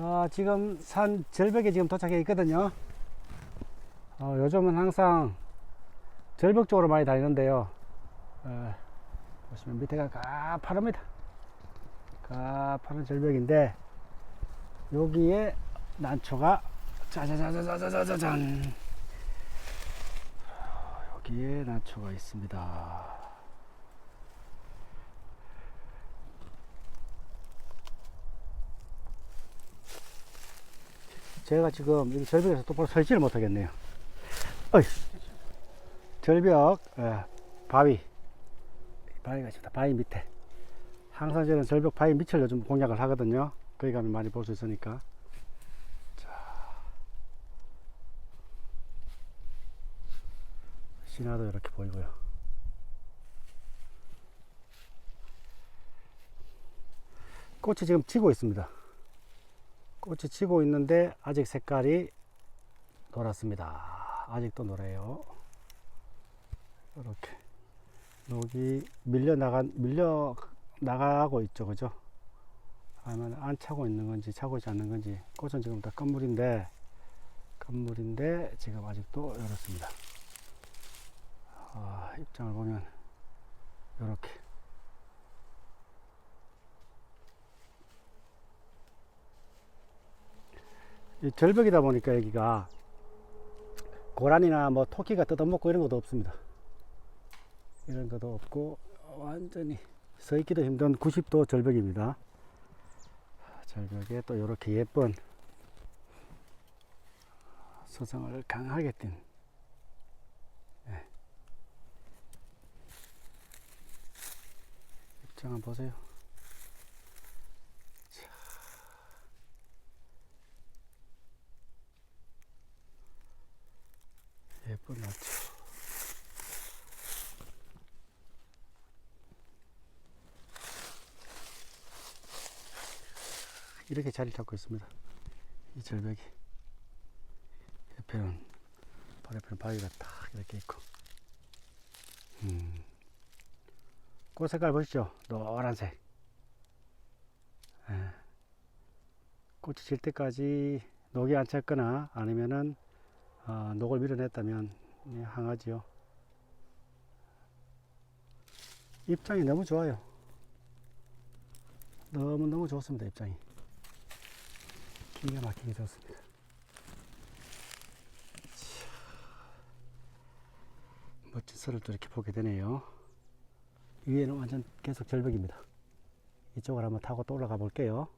아, 지금 산 절벽에 지금 도착해 있거든요. 어, 요즘은 항상 절벽 쪽으로 많이 다니는데요. 어, 보시면 밑에가 가파릅니다. 가파른 절벽인데 여기에 난초가 짜자자자자자자잔 여기에 난초가 있습니다. 제가 지금 이 절벽에서 똑바로 설지를 못하겠네요. 어이, 절벽, 예, 바위, 바위가 있습니다. 바위 밑에. 항상 저는 절벽 바위 밑을 요즘 공략을 하거든요. 거기 가면 많이 볼 수 있으니까. 자. 신화도 이렇게 보이고요. 꽃이 지금 지고 있습니다. 꽃이 지고 있는데 아직 색깔이 노랗습니다. 아직도 노래요. 이렇게 여기 밀려 나간 밀려 나가고 있죠, 그죠? 아니면 안 차고 있는 건지 차고 있지 않는 건지 꽃은 지금 다 건물인데 건물인데 지금 아직도 이렇습니다. 아, 입장을 보면 이렇게 이 절벽이다 보니까 여기가 고라니나 뭐 토끼가 뜯어먹고 이런 것도 없습니다. 이런 것도 없고 완전히 서 있기도 힘든 90도 절벽입니다. 절벽에 또 이렇게 예쁜 수성을 강하게 띤 예. 입장 한번 보세요. 나초. 이렇게 자리 잡고 있습니다. 이 절벽이. 옆에는, 바로 옆에는 바위가 딱 이렇게 있고. 음. 꽃 색깔 보시죠? 노란색. 예. 꽃이 질 때까지 녹이 안 찼거나 아니면은 어, 녹을 밀어냈다면 예, 항하지요. 입장이 너무 좋아요. 너무너무 좋습니다, 입장이. 기가 막히게 좋습니다. 자, 멋진 설을 또 이렇게 보게 되네요. 위에는 완전 계속 절벽입니다. 이쪽을 한번 타고 또 올라가 볼게요.